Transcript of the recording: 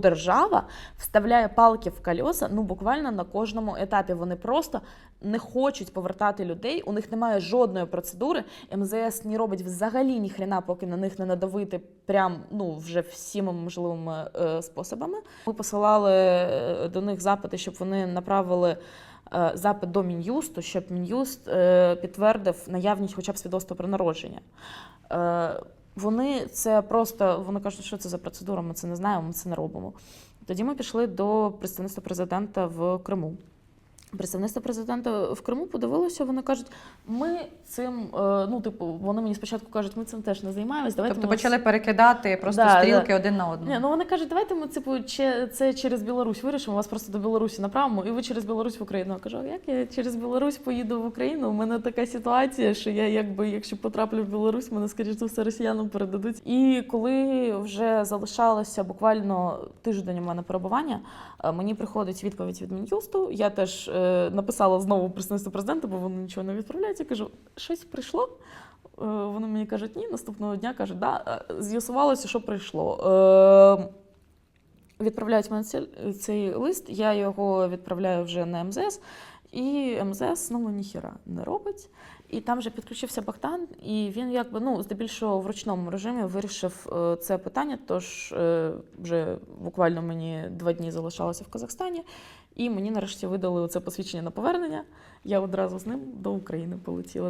Держава вставляє палки в колеса ну буквально на кожному етапі. Вони просто не хочуть повертати людей. У них немає жодної процедури. МЗС не робить взагалі ні хрена, поки на них не надавити прям ну вже всіма можливими е, способами. Ми посилали е, до них запити, щоб вони направили. е, Запит до мін'юсту, щоб мін'юст е, підтвердив наявність хоча б свідоцтва про народження. Вони це просто вони кажуть, що це за процедура, ми це не знаємо, ми це не робимо. Тоді ми пішли до представництва президента в Криму. Представництво президента в Криму подивилося, вони кажуть, ми цим, е, ну, типу, вони мені спочатку кажуть, ми цим теж не займаємось. Давайте Тобто ми почали перекидати просто Да, стрілки один на одного. ні, ну вони кажуть, давайте ми типу, це через Білорусь вирішимо, вас просто до Білорусі направимо, і ви через Білорусь в Україну. Я кажу, а як я через Білорусь поїду в Україну? У мене така ситуація, що я якби, якщо потраплю в Білорусь, мене скоріш за все росіянам передадуть. І коли вже залишалося буквально тиждень у мене перебування, е, мені приходить відповідь від Мін'юсту. Я теж е, написала знову представництву президента, бо вони нічого не відправляють. Я кажу, щось прийшло. Е, Вони мені кажуть, ні, наступного дня кажуть, да, е, з'ясувалося, що прийшло. Е, Відправляють мене цей, цей лист, я його відправляю вже на МЗС, і МЗС ну, ніхіра не робить. І там вже підключився Богдан, і він якби ну, здебільшого в ручному режимі вирішив це питання. Тож вже буквально мені два дні залишалося в Казахстані, і мені нарешті видали це посвідчення на повернення. Я одразу з ним до України полетіла.